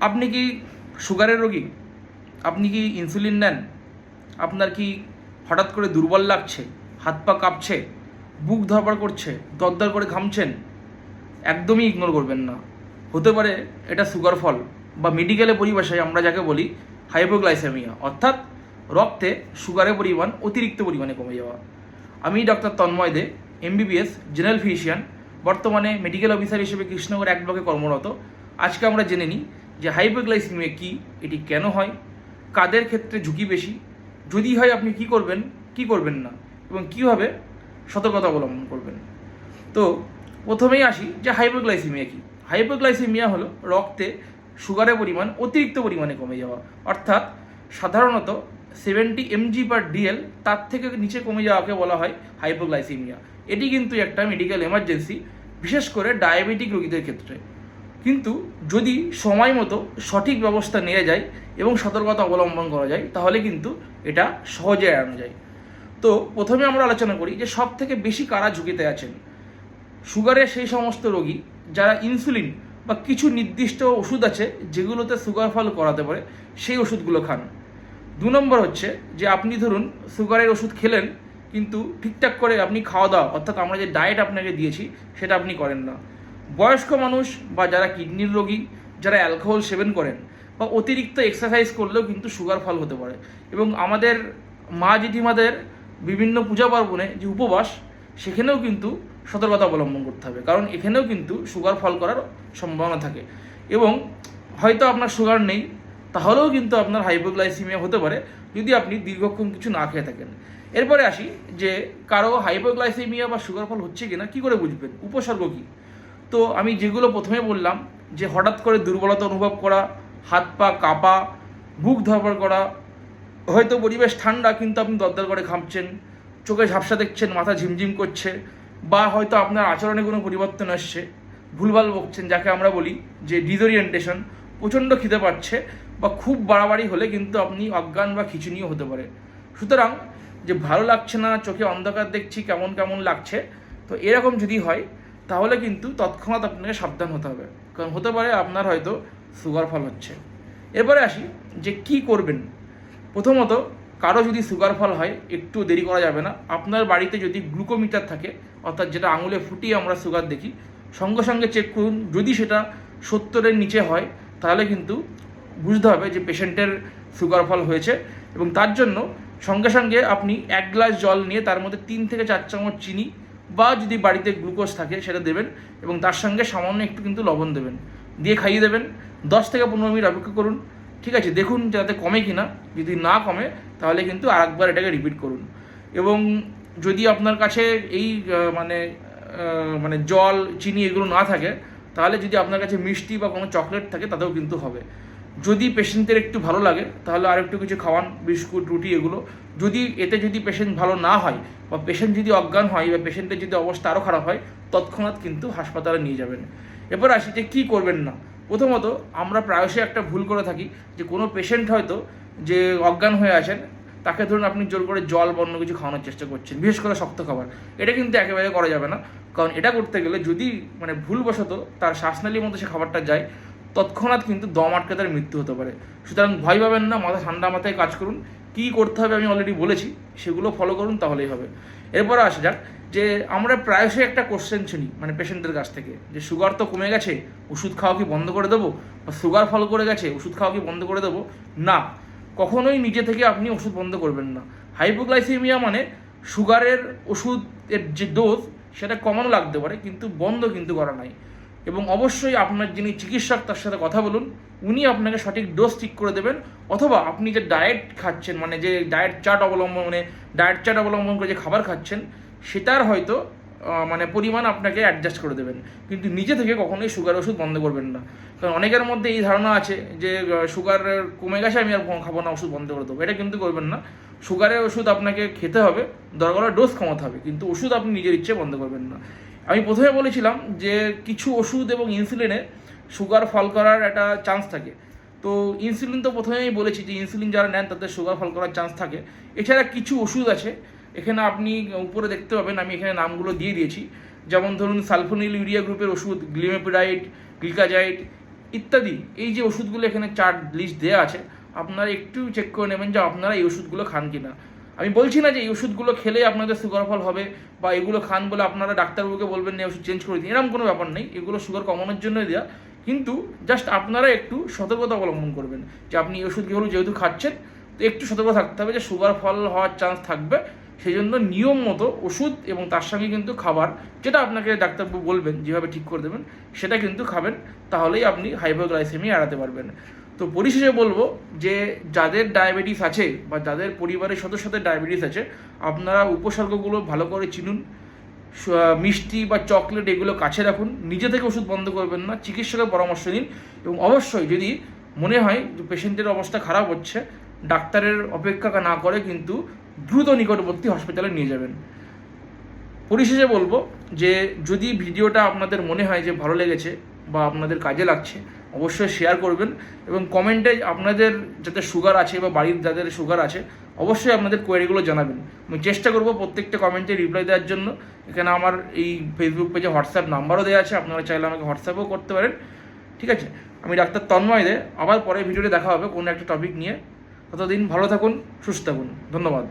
আপনি কি সুগারের রোগী? আপনি কি ইনসুলিন নেন? আপনার কি হঠাৎ করে দুর্বল লাগছে? হাত পা কাঁপছে? বুক ধরপড় করছে? দরদর করে ঘামছেন? একদমই ইগনোর করবেন না। হতে পারে এটা সুগার ফল বা মেডিকেলে পরিভাষায় আমরা যাকে বলি হাইপোগ্লাইসেমিয়া অর্থাৎ রক্তে সুগারের পরিমাণ অতিরিক্ত পরিমাণে কমে যাওয়া। আমি doctor Tanmoy Dey MBBS general physician বর্তমানে মেডিকেল অফিসার হিসেবে কৃষ্ণনগর এক ব্লকে কর্মরত। আজকে আমরা জেনে নিই যে হাইপোগ্লাইসেমিয়া কী, এটি কেন হয়, কাদের ক্ষেত্রে ঝুঁকি বেশি, যদি হয় আপনি কি করবেন কি করবেন না, এবং কীভাবে সতর্কতা অবলম্বন করবেন। তো প্রথমেই আসি যে হাইপোগ্লাইসিমিয়া কি। হাইপোগ্লাইসিমিয়া হলো রক্তে সুগারের পরিমাণ অতিরিক্ত পরিমাণে কমে যাওয়া, অর্থাৎ সাধারণত সেভেন্টি এমজি পার ডিএল তার থেকে নিচে কমে যাওয়াকে বলা হয় হাইপোগ্লাইসিমিয়া। এটি কিন্তু একটা মেডিকেল এমার্জেন্সি বিশেষ করে ডায়াবেটিক রোগীদের ক্ষেত্রে। কিন্তু যদি সময় মতো সঠিক ব্যবস্থা নেওয়া যায় এবং সতর্কতা অবলম্বন করা যায়, তাহলে কিন্তু এটা সহজে এড়ানো যায়। তো প্রথমে আমরা আলোচনা করি যে সব থেকে বেশি কারা ঝুঁকিতে আছেন? সুগারের সেই সমস্ত রোগী যারা ইনসুলিন বা কিছু নির্দিষ্ট ওষুধ আছে যেগুলোতে সুগার ফল করাতে পারে, সেই ওষুধগুলো খান। দু নম্বর হচ্ছে যে আপনি ধরুন সুগারের ওষুধ খেলেন, কিন্তু ঠিকঠাক করে আপনি খাওয়া দাওয়া, অর্থাৎ আমরা যে ডায়েট আপনাকে দিয়েছি, সেটা আপনি করেন না। বয়স্ক মানুষ বা যারা কিডনির রোগী, যারা অ্যালকোহল সেবন করেন বা অতিরিক্ত এক্সারসাইজ করলেও কিন্তু সুগার ফল হতে পারে। এবং আমাদের মা জেঠিমাদের বিভিন্ন পূজা পার্বণে যে উপবাস, সেখানেও কিন্তু সতর্কতা অবলম্বন করতে হবে। কারণ এখানেও কিন্তু সুগার ফল করার সম্ভাবনা থাকে। এবং হয়তো আপনার সুগার নেই, তাহলেও কিন্তু আপনার হাইপোগ্লাইসিমিয়া হতে পারে যদি আপনি দীর্ঘক্ষণ কিছু না খেয়ে থাকেন। এরপরে আসি যে কারও হাইপোগ্লাইসিমিয়া বা সুগার ফল হচ্ছে কিনা, কি করে বুঝবেন? উপসর্গ কী? তো আমি যেগুলো প্রথমে বললাম, যে হঠাৎ করে দুর্বলতা অনুভব করা, হাত পা কাঁপা, বুক ধরপড় করা, হয়তো পরিবেশ ঠান্ডা কিন্তু আপনি দরদর করে ঘামছেন, চোখে ঝাপসা দেখছেন, মাথা ঝিমঝিম করছে, বা হয়তো আপনার আচরণে কোনো পরিবর্তন আসছে, ভুলভাল বকছেন, যাকে আমরা বলি যে ডিজোরিয়েন্টেশন প্রচণ্ড খিদে পাচ্ছে, বা খুব বাড়াবাড়ি হলে কিন্তু আপনি অজ্ঞান বা খিচুনিও হতে পারে। সুতরাং যে ভালো লাগছে না, চোখে অন্ধকার দেখছি, কেমন কেমন লাগছে, তো এরকম যদি হয় তাহলে কিন্তু তৎক্ষণাৎ আপনাকে সাবধান হতে হবে। কারণ হতে পারে আপনার হয়তো সুগার ফল হচ্ছে। এরপরে আসি যে কি করবেন? প্রথমত, কারও যদি সুগার ফল হয়, একটু দেরি করা যাবে না। আপনার বাড়িতে যদি গ্লুকোমিটার থাকে, অর্থাৎ যেটা আঙুলে ফুটিয়ে আমরা সুগার দেখি, সঙ্গে সঙ্গে চেক করুন। যদি সেটা সত্তরের নিচে হয়, তাহলে কিন্তু বুঝতে হবে যে পেশেন্টের সুগার ফল হয়েছে। এবং তার জন্য সঙ্গে সঙ্গে আপনি এক গ্লাস জল নিয়ে তার মধ্যে তিন থেকে চার চামচ চিনি বা যদি বাড়িতে গ্লুকোজ থাকে সেটা দেবেন এবং তার সঙ্গে সামান্য একটু কিন্তু লবণ দেবেন। দিয়ে খাইয়ে দেবেন। দশ থেকে পনেরো মিনিট অপেক্ষা করুন। ঠিক আছে, দেখুন যাতে কমে কি না যদি না কমে, তাহলে কিন্তু আরেকবার এটাকে রিপিট করুন। এবং যদি আপনার কাছে এই মানে মানে জল, চিনি এগুলো না থাকে, তাহলে যদি আপনার কাছে মিষ্টি বা কোনো চকলেট থাকে, তাতেও কিন্তু হবে। যদি পেশেন্টের একটু ভালো লাগে, তাহলে আর একটু কিছু খাওয়ান, বিস্কুট, রুটি, এগুলো। যদি এতে যদি পেশেন্ট ভালো না হয়, বা পেশেন্ট যদি অজ্ঞান হয়, বা পেশেন্টের যদি অবস্থা আরও খারাপ হয়, তৎক্ষণাৎ কিন্তু হাসপাতালে নিয়ে যাবেন। এরপর আসি যে কী করবেন না। প্রথমত, আমরা প্রায়শই একটা ভুল করে থাকি যে কোনো পেশেন্ট হয়তো যে অজ্ঞান হয়ে আছেন, তাকে ধরুন আপনি জোর করে জল বা অন্য কিছু খাওয়ানোর চেষ্টা করছেন, বিশেষ করে শক্ত খাবার। এটা কিন্তু একেবারে করা যাবে না। কারণ এটা করতে গেলে যদি মানে ভুলবশত তার শ্বাসনালীর মধ্যে সে খাবারটা যায় তৎক্ষণাৎ কিন্তু দম আটকে তার মৃত্যু হতে পারে। সুতরাং ভয় পাবেন না, মাথা ঠান্ডা মাথায় কাজ করুন। কী করতে হবে আমি অলরেডি বলেছি, সেগুলো ফলো করুন, তাহলেই হবে। এরপরে আসা যাক যে আমরা প্রায়শই একটা কোশ্চেন শুনি মানে পেশেন্টদের কাছ থেকে, যে সুগার তো কমে গেছে, ওষুধ খাওয়া কি বন্ধ করে দেবো? বা সুগার ফলো করে গেছে, ওষুধ খাওয়া কি বন্ধ করে দেবো? না, কখনোই নিজে থেকে আপনি ওষুধ বন্ধ করবেন না। হাইপোগ্লাইসেমিয়া মানে সুগারের ওষুধের যে ডোজ সেটা কমানো লাগতে পারে, কিন্তু বন্ধ কিন্তু করা নাই। এবং অবশ্যই আপনার যিনি চিকিৎসক তার সাথে কথা বলুন, উনি আপনাকে সঠিক ডোজ ঠিক করে দেবেন, অথবা আপনি যে ডায়েট খাচ্ছেন মানে যে ডায়েট চার্ট অবলম্বন মানে ডায়েট চার্ট অবলম্বন করে যে খাবার খাচ্ছেন, সেটার হয়তো মানে পরিমাণ আপনাকে অ্যাডজাস্ট করে দেবেন। কিন্তু নিজে থেকে কখনোই সুগার ওষুধ বন্ধ করবেন না। কারণ অনেকের মধ্যে এই ধারণা আছে যে সুগার কমে গেছে, আমি আর খাব না, ওষুধ বন্ধ করে দেবো। এটা কিন্তু করবেন না। সুগারের ওষুধ আপনাকে খেতে হবে, দরকার ডোজ কমাতে হবে, কিন্তু ওষুধ আপনি নিজের ইচ্ছে বন্ধ করবেন না। আমি প্রথমে বলেছিলাম যে কিছু ওষুধ এবং ইনসুলিনে সুগার ফল করার একটা চান্স থাকে। তো ইনসুলিন তো প্রথমেই বলেছি যে ইনসুলিন যারা নেন তাদের সুগার ফল করার চান্স থাকে। এছাড়া কিছু ওষুধ আছে, এখানে আপনি উপরে দেখতে পাবেন, আমি এখানে নামগুলো দিয়ে দিয়েছি। যেমন ধরুন সালফোনিল ইউরিয়া গ্রুপের ওষুধ গ্লিমেপিরাইড গ্লিকাজাইড ইত্যাদি। এই যে ওষুধগুলো এখানে চার্ট লিস্ট দেওয়া আছে, আপনারা একটু চেক করে নেবেন যে আপনারা এই ওষুধগুলো খান কিনা। আমি বলছি না যে এই ওষুধগুলো খেলে আপনাদের সুগার ফল হবে বা এগুলো খান বলে আপনারা ডাক্তারবাবুকে বলবেন না ওষুধ চেঞ্জ করে দিন। এরকম কোনো ব্যাপার নেই। এগুলো সুগার কমানোর জন্যই দেওয়া কিন্তু জাস্ট আপনারা একটু সতর্কতা অবলম্বন করবেন যে আপনি এই ওষুধগুলো যেহেতু খাচ্ছেন, তো একটু সতর্ক থাকতে হবে যে সুগার ফল হওয়ার চান্স থাকবে। সেই জন্য নিয়ম মতো ওষুধ এবং তার সঙ্গে কিন্তু খাবার, যেটা আপনাকে ডাক্তারবাবু বলবেন, যেভাবে ঠিক করে দেবেন, সেটা কিন্তু খাবেন। তাহলেই আপনি হাইপোগ্লাইসেমি এড়াতে পারবেন। তো পরিশেষে বলব যে যাদের ডায়াবেটিস আছে বা যাদের পরিবারের সদস্যদের ডায়াবেটিস আছে, আপনারা উপসর্গগুলো ভালো করে চিনুন। মিষ্টি বা চকলেট এগুলো কাছে রাখুন। নিজে থেকে ওষুধ বন্ধ করবেন না। চিকিৎসকের পরামর্শ নিন এবং অবশ্যই যদি মনে হয় যে পেশেন্টের অবস্থা খারাপ হচ্ছে, ডাক্তারের অপেক্ষা না করে কিন্তু দ্রুত নিকটবর্তী হসপিটালে নিয়ে যাবেন। পরিশেষে বলব যে যদি ভিডিওটা আপনাদের মনে হয় যে ভালো লেগেছে বা আপনাদের কাজে লাগছে, অবশ্যই শেয়ার করবেন এবং কমেন্টে আপনাদের যাতে সুগার আছে বা বাড়ির যাদের সুগার আছে, অবশ্যই আপনাদের কোয়ারিগুলো জানাবেন। আমি চেষ্টা করব প্রত্যেকটা কমেন্টে রিপ্লাই দেওয়ার জন্য। এখানে আমার এই ফেসবুক পেজে হোয়াটসঅ্যাপ নাম্বারও দেওয়া আছে, আপনারা চাইলে আমাকে হোয়াটসঅ্যাপও করতে পারেন। ঠিক আছে? আমি ডাক্তার তন্ময় দে, আবার পরে ভিডিওতে দেখা হবে কোনো একটা টপিক নিয়ে। ততদিন ভালো থাকুন, সুস্থ থাকুন। ধন্যবাদ।